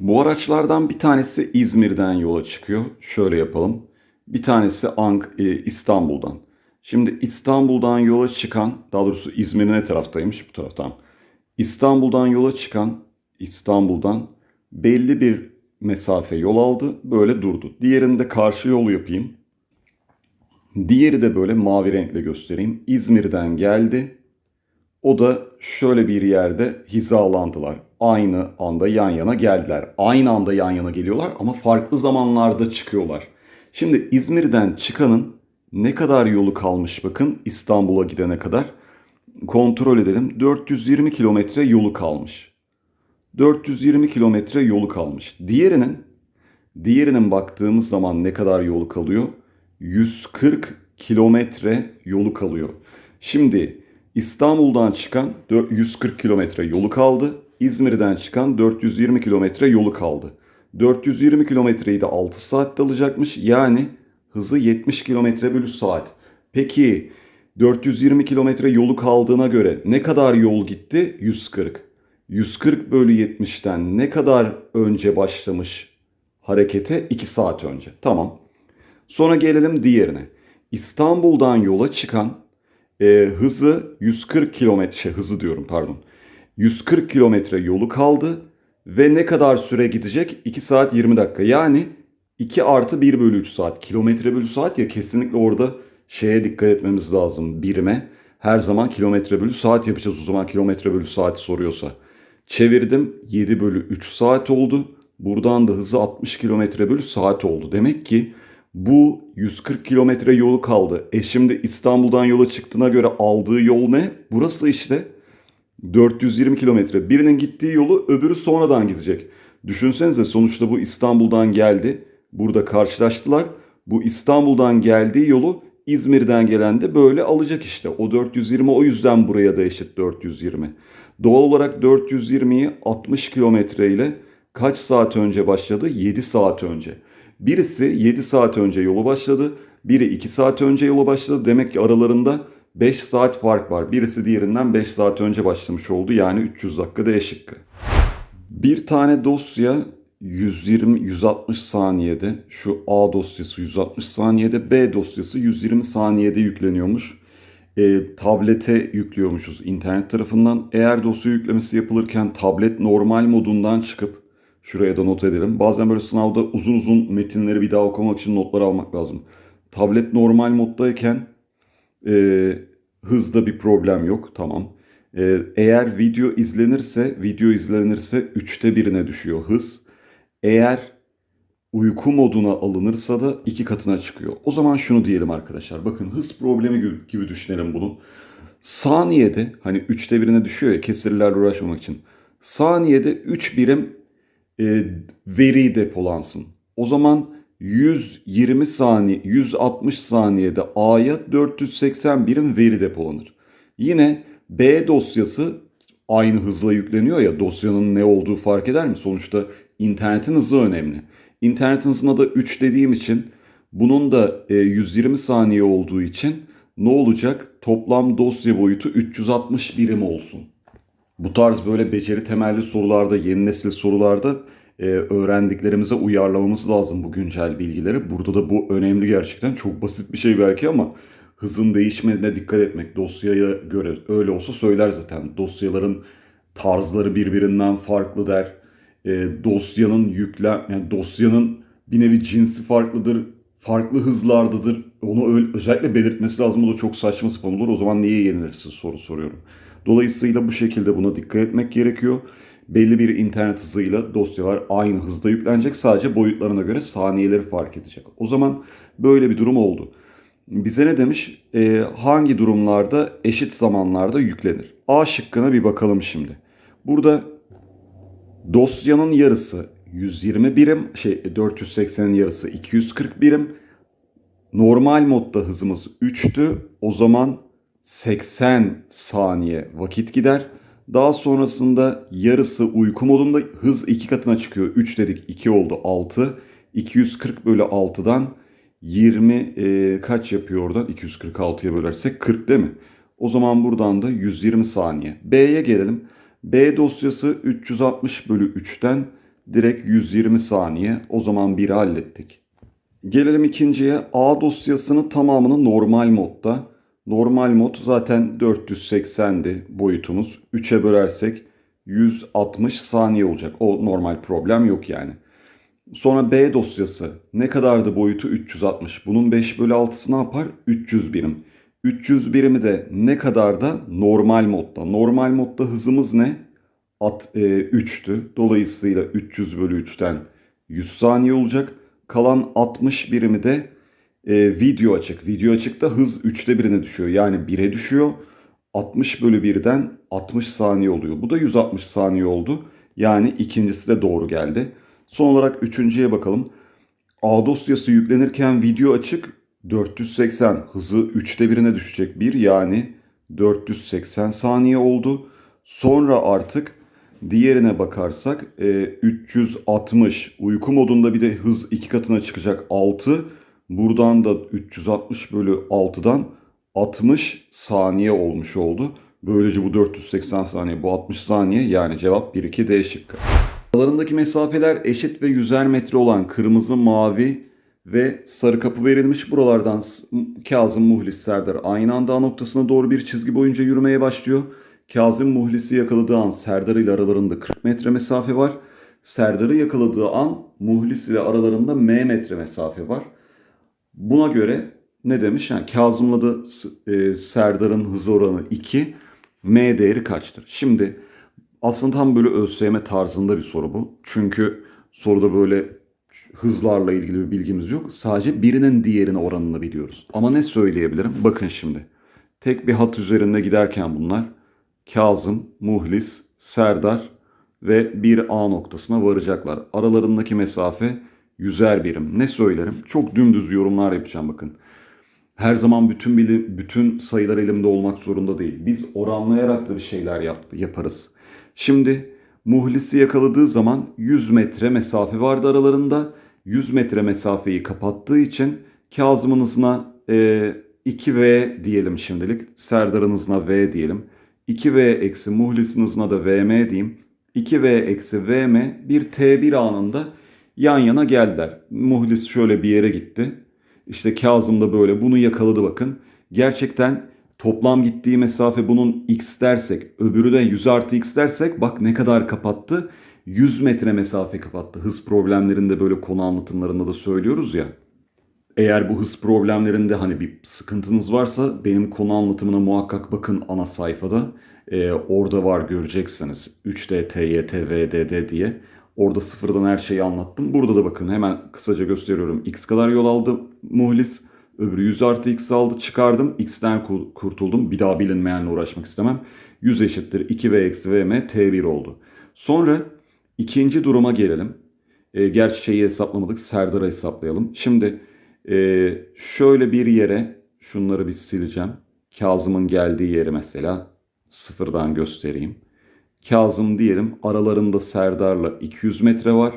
Bu araçlardan bir tanesi İzmir'den yola çıkıyor. Şöyle yapalım. Bir tanesi Ank e, İstanbul'dan. Şimdi İstanbul'dan yola çıkan, daha doğrusu İzmir'in ne taraftaymış? Bu taraftan. İstanbul'dan yola çıkan, İstanbul'dan belli bir mesafe yol aldı, böyle durdu. Diğerini de karşı yolu yapayım. Diğeri de böyle mavi renkle göstereyim. İzmir'den geldi. O da şöyle bir yerde hizalandılar. Aynı anda yan yana geldiler. Aynı anda yan yana geliyorlar ama farklı zamanlarda çıkıyorlar. Şimdi İzmir'den çıkanın ne kadar yolu kalmış bakın İstanbul'a gidene kadar. Kontrol edelim. 420 kilometre yolu kalmış. 420 kilometre yolu kalmış. Diğerinin diğerinin baktığımız zaman ne kadar yolu kalıyor? 140 kilometre yolu kalıyor. Şimdi İstanbul'dan çıkan 140 kilometre yolu kaldı. İzmir'den çıkan 420 kilometre yolu kaldı. 420 kilometreyi de 6 saatte alacakmış. Yani hızı 70 kilometre bölü saat. Peki 420 kilometre yolu kaldığına göre ne kadar yol gitti? 140. 140 bölü 70'ten ne kadar önce başlamış harekete? 2 saat önce. Tamam. Sonra gelelim diğerine. İstanbul'dan yola çıkan e, hızı 140 kilometre, şey, hızı diyorum pardon. 140 kilometre yolu kaldı ve ne kadar süre gidecek? 2 saat 20 dakika. Yani 2 artı 1 bölü 3 saat. Kilometre bölü saat ya kesinlikle orada şeye dikkat etmemiz lazım birime. Her zaman kilometre bölü saat yapacağız o zaman kilometre bölü saati soruyorsa. Çevirdim 7 bölü 3 saat oldu. Buradan da hızı 60 kilometre bölü saat oldu. Demek ki bu 140 kilometre yolu kaldı. E şimdi İstanbul'dan yola çıktığına göre aldığı yol ne? Burası işte 420 kilometre. Birinin gittiği yolu öbürü sonradan gidecek. Düşünsenize sonuçta bu İstanbul'dan geldi. Burada karşılaştılar. Bu İstanbul'dan geldiği yolu İzmir'den gelen de böyle alacak işte. O 420 o yüzden buraya da eşit 420. Doğal olarak 420'yi 60 kilometre ile kaç saat önce başladı? 7 saat önce. Birisi 7 saat önce yolu başladı. Biri 2 saat önce yola başladı. Demek ki aralarında 5 saat fark var. Birisi diğerinden 5 saat önce başlamış oldu. Yani 300 dakika D şıkkı. Bir tane dosya 120 160 saniyede şu A dosyası 160 saniyede B dosyası 120 saniyede yükleniyormuş. E, tablete yüklüyormuşuz internet tarafından. Eğer dosya yüklemesi yapılırken tablet normal modundan çıkıp şuraya da not edelim. Bazen böyle sınavda uzun uzun metinleri bir daha okumak için notlar almak lazım. Tablet normal moddayken e, hızda bir problem yok. Tamam. E, eğer video izlenirse, video izlenirse üçte birine düşüyor hız. Eğer uyku moduna alınırsa da iki katına çıkıyor. O zaman şunu diyelim arkadaşlar. Bakın hız problemi gibi, düşünelim bunu. Saniyede hani üçte birine düşüyor ya kesirlerle uğraşmamak için. Saniyede 3 birim e, veri depolansın. O zaman 120 saniye, 160 saniyede A'ya 480 birim veri depolanır. Yine B dosyası aynı hızla yükleniyor ya dosyanın ne olduğu fark eder mi? Sonuçta internetin hızı önemli. İnternetin hızına da 3 dediğim için bunun da e, 120 saniye olduğu için ne olacak? Toplam dosya boyutu 360 birim olsun. Bu tarz böyle beceri temelli sorularda, yeni nesil sorularda e, öğrendiklerimize uyarlamamız lazım bu güncel bilgileri. Burada da bu önemli gerçekten. Çok basit bir şey belki ama hızın değişmediğine dikkat etmek. Dosyaya göre öyle olsa söyler zaten. Dosyaların tarzları birbirinden farklı der. E, dosyanın yüklem, yani dosyanın bir nevi cinsi farklıdır. Farklı hızlardadır. Onu öyle, özellikle belirtmesi lazım. O da çok saçma sapan olur. O zaman niye yenilirsin soru soruyorum. Dolayısıyla bu şekilde buna dikkat etmek gerekiyor. Belli bir internet hızıyla dosyalar aynı hızda yüklenecek. Sadece boyutlarına göre saniyeleri fark edecek. O zaman böyle bir durum oldu. Bize ne demiş? Ee, hangi durumlarda eşit zamanlarda yüklenir? A şıkkına bir bakalım şimdi. Burada dosyanın yarısı 120 birim, şey 480'in yarısı 240 birim. Normal modda hızımız 3'tü. O zaman 80 saniye vakit gider. Daha sonrasında yarısı uyku modunda hız iki katına çıkıyor. 3 dedik 2 oldu 6. 240 bölü 6'dan 20 e, kaç yapıyor oradan? 246'ya bölersek 40 değil mi? O zaman buradan da 120 saniye. B'ye gelelim. B dosyası 360 bölü 3'ten Direkt 120 saniye. O zaman biri hallettik. Gelelim ikinciye. A dosyasını tamamını normal modda. Normal mod zaten 480'di boyutumuz. 3'e bölersek 160 saniye olacak. O normal problem yok yani. Sonra B dosyası. Ne kadardı boyutu? 360. Bunun 5 bölü 6'sı ne yapar? 300 birim. 300 birimi de ne kadar da normal modda. Normal modda hızımız ne? At, e, 3'tü. Dolayısıyla 300 bölü 3'ten 100 saniye olacak. Kalan 60 birimi de e, video açık. Video açıkta hız 3'te birine düşüyor. Yani 1'e düşüyor. 60 bölü 1'den 60 saniye oluyor. Bu da 160 saniye oldu. Yani ikincisi de doğru geldi. Son olarak üçüncüye bakalım. A dosyası yüklenirken video açık 480 hızı 3'te 1'ine düşecek bir yani 480 saniye oldu. Sonra artık diğerine bakarsak e, 360 uyku modunda bir de hız iki katına çıkacak 6. Buradan da 360 bölü 6'dan 60 saniye olmuş oldu. Böylece bu 480 saniye bu 60 saniye yani cevap 1-2 D şıkkı. Aralarındaki mesafeler eşit ve 100'er metre olan kırmızı, mavi ve sarı kapı verilmiş. Buralardan Kazım, Muhlis, Serdar aynı anda A noktasına doğru bir çizgi boyunca yürümeye başlıyor. Kazım Muhlis'i yakaladığı an Serdar ile aralarında 40 metre mesafe var. Serdar'ı yakaladığı an Muhlis ile aralarında M metre mesafe var. Buna göre ne demiş? Yani Kazım'la da e, Serdar'ın hız oranı 2. M değeri kaçtır? Şimdi aslında tam böyle ÖSYM tarzında bir soru bu. Çünkü soruda böyle hızlarla ilgili bir bilgimiz yok. Sadece birinin diğerine oranını biliyoruz. Ama ne söyleyebilirim? Bakın şimdi. Tek bir hat üzerinde giderken bunlar Kazım, Muhlis, Serdar ve bir A noktasına varacaklar. Aralarındaki mesafe yüzer birim. Ne söylerim? Çok dümdüz yorumlar yapacağım bakın. Her zaman bütün bili, bütün sayılar elimde olmak zorunda değil. Biz oranlayarak da bir şeyler yap, yaparız. Şimdi Muhlis'i yakaladığı zaman 100 metre mesafe vardı aralarında. 100 metre mesafeyi kapattığı için Kazım'ın hızına e, 2V diyelim şimdilik. Serdar'ın hızına V diyelim. 2V eksi Muhlis'in hızına da VM diyeyim. 2V eksi VM bir T1 anında yan yana geldiler. Muhlis şöyle bir yere gitti. İşte Kazım da böyle bunu yakaladı bakın. Gerçekten toplam gittiği mesafe bunun x dersek öbürü de 100 artı x dersek bak ne kadar kapattı. 100 metre mesafe kapattı. Hız problemlerinde böyle konu anlatımlarında da söylüyoruz ya. Eğer bu hız problemlerinde hani bir sıkıntınız varsa benim konu anlatımına muhakkak bakın ana sayfada. Ee, orada var göreceksiniz. 3D, TYT, VDD diye. Orada sıfırdan her şeyi anlattım. Burada da bakın hemen kısaca gösteriyorum. X kadar yol aldı muhlis. Öbürü 100 artı X aldı çıkardım. X'ten ku- kurtuldum. Bir daha bilinmeyenle uğraşmak istemem. 100 eşittir 2V eksi VM T1 oldu. Sonra ikinci duruma gelelim. E, gerçi şeyi hesaplamadık. Serdar'ı hesaplayalım. Şimdi e, şöyle bir yere şunları bir sileceğim. Kazım'ın geldiği yeri mesela sıfırdan göstereyim. Kazım diyelim aralarında Serdar'la 200 metre var.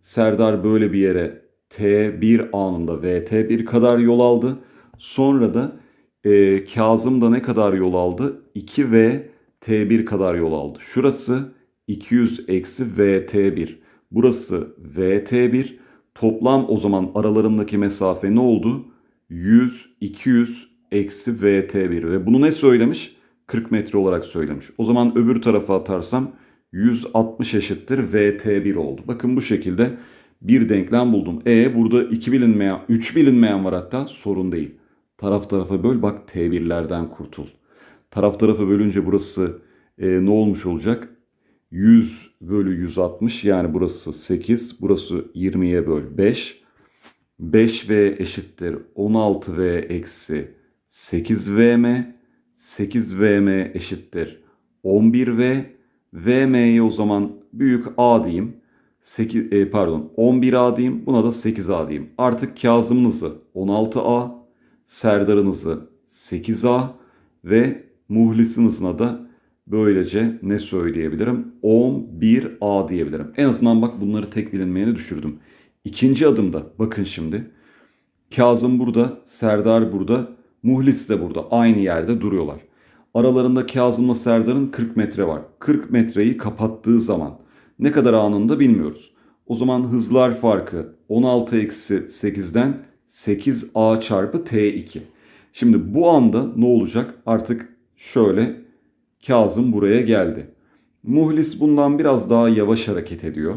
Serdar böyle bir yere T1 anında VT1 kadar yol aldı. Sonra da e, Kazım da ne kadar yol aldı? 2V T1 kadar yol aldı. Şurası 200 eksi VT1. Burası VT1. Toplam o zaman aralarındaki mesafe ne oldu? 100, 200 eksi VT1. Ve bunu ne söylemiş? 40 metre olarak söylemiş. O zaman öbür tarafa atarsam 160 eşittir VT1 oldu. Bakın bu şekilde bir denklem buldum. E burada 2 bilinmeyen, 3 bilinmeyen var hatta sorun değil. Taraf tarafa böl bak T1'lerden kurtul. Taraf tarafa bölünce burası e, ne olmuş olacak? 100 bölü 160 yani burası 8, burası 20'ye böl 5. 5V eşittir 16V eksi 8VM. 8VM eşittir 11V. VM'ye o zaman büyük A diyeyim. 8, e, pardon 11A diyeyim. Buna da 8A diyeyim. Artık Kazım'ın hızı 16A. Serdar'ın hızı 8A. Ve Muhlis'in hızına da böylece ne söyleyebilirim? 11A diyebilirim. En azından bak bunları tek bilinmeyeni düşürdüm. İkinci adımda bakın şimdi. Kazım burada, Serdar burada, Muhlis de burada. Aynı yerde duruyorlar. Aralarında Kazım'la Serdar'ın 40 metre var. 40 metreyi kapattığı zaman ne kadar anında bilmiyoruz. O zaman hızlar farkı 16 eksi 8'den 8a çarpı t2. Şimdi bu anda ne olacak? Artık şöyle Kazım buraya geldi. Muhlis bundan biraz daha yavaş hareket ediyor.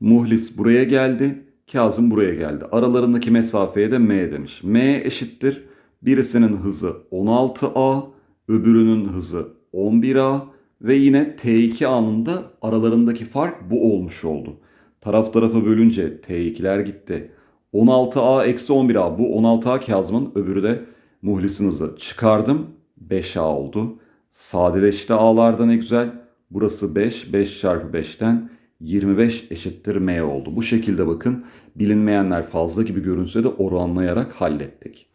Muhlis buraya geldi. Kazım buraya geldi. Aralarındaki mesafeye de m demiş. m eşittir. Birisinin hızı 16a, öbürünün hızı 11a ve yine t2 anında aralarındaki fark bu olmuş oldu. Taraf tarafa bölünce t2'ler gitti. 16a eksi 11a bu 16a Kazım'ın öbürü de Muhlis'in hızı. Çıkardım 5a oldu. Sadeleşti a'larda ne güzel. Burası 5, 5 çarpı 5'ten 25 eşittir m oldu. Bu şekilde bakın bilinmeyenler fazla gibi görünse de oranlayarak hallettik.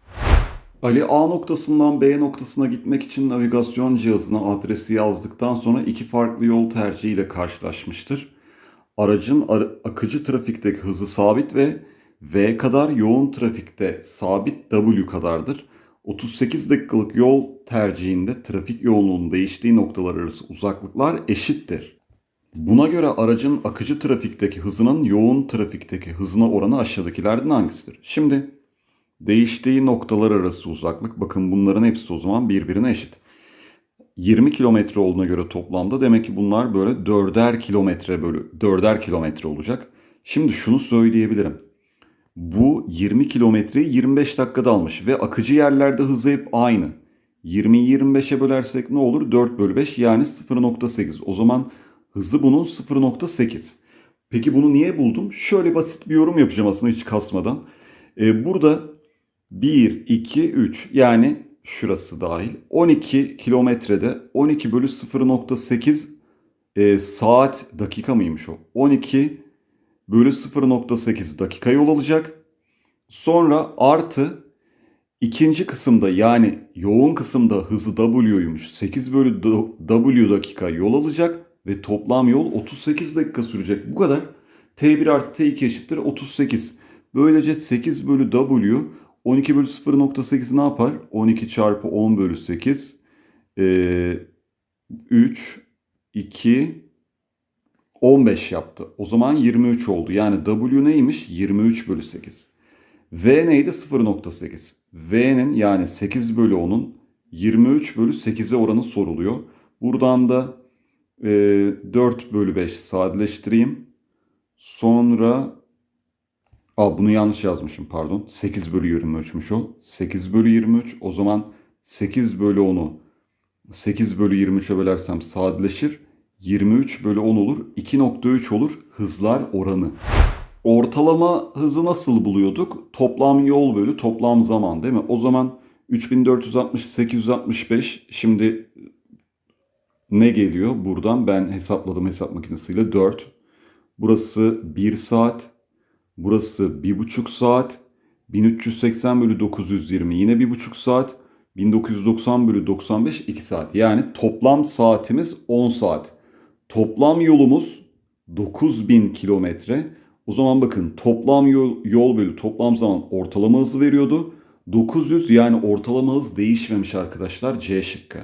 Ali A noktasından B noktasına gitmek için navigasyon cihazına adresi yazdıktan sonra iki farklı yol tercihiyle karşılaşmıştır. Aracın ar- akıcı trafikteki hızı sabit ve V kadar yoğun trafikte sabit W kadardır. 38 dakikalık yol tercihinde trafik yoğunluğunun değiştiği noktalar arası uzaklıklar eşittir. Buna göre aracın akıcı trafikteki hızının yoğun trafikteki hızına oranı aşağıdakilerden hangisidir? Şimdi değiştiği noktalar arası uzaklık bakın bunların hepsi o zaman birbirine eşit. 20 kilometre olduğuna göre toplamda demek ki bunlar böyle dörder kilometre bölü dörder kilometre olacak. Şimdi şunu söyleyebilirim. Bu 20 kilometreyi 25 dakikada almış ve akıcı yerlerde hızı hep aynı. 20'yi 25'e bölersek ne olur? 4 bölü 5 yani 0.8. O zaman hızı bunun 0.8. Peki bunu niye buldum? Şöyle basit bir yorum yapacağım aslında hiç kasmadan. Ee, burada 1, 2, 3 yani şurası dahil 12 kilometrede 12 bölü 0.8 e, saat dakika mıymış o? 12 bölü 0.8 dakika yol alacak. Sonra artı ikinci kısımda yani yoğun kısımda hızı W'ymuş. 8 bölü W dakika yol alacak ve toplam yol 38 dakika sürecek. Bu kadar. T1 artı T2 eşittir 38. Böylece 8 bölü W 12 bölü 0.8 ne yapar? 12 çarpı 10 bölü 8. Ee, 3, 2, 15 yaptı. O zaman 23 oldu. Yani W neymiş? 23 bölü 8. V neydi? 0.8. V'nin yani 8 bölü 10'un 23 bölü 8'e oranı soruluyor. Buradan da 4 bölü 5 sadeleştireyim. Sonra Aa, bunu yanlış yazmışım pardon. 8 bölü 23'müş o. 8 bölü 23 o zaman 8 bölü 10'u 8 bölü 23'e bölersem sadeleşir. 23 bölü 10 olur. 2.3 olur hızlar oranı. Ortalama hızı nasıl buluyorduk? Toplam yol bölü toplam zaman değil mi? O zaman 3460 865 şimdi ne geliyor buradan? Ben hesapladım hesap makinesiyle 4. Burası 1 saat. Burası 1,5 saat. 1380 bölü 920 yine 1,5 saat. 1990 bölü 95 2 saat. Yani toplam saatimiz 10 saat. Toplam yolumuz 9000 kilometre. O zaman bakın toplam yol, yol bölü toplam zaman ortalama hızı veriyordu. 900 yani ortalama hız değişmemiş arkadaşlar C şıkkı.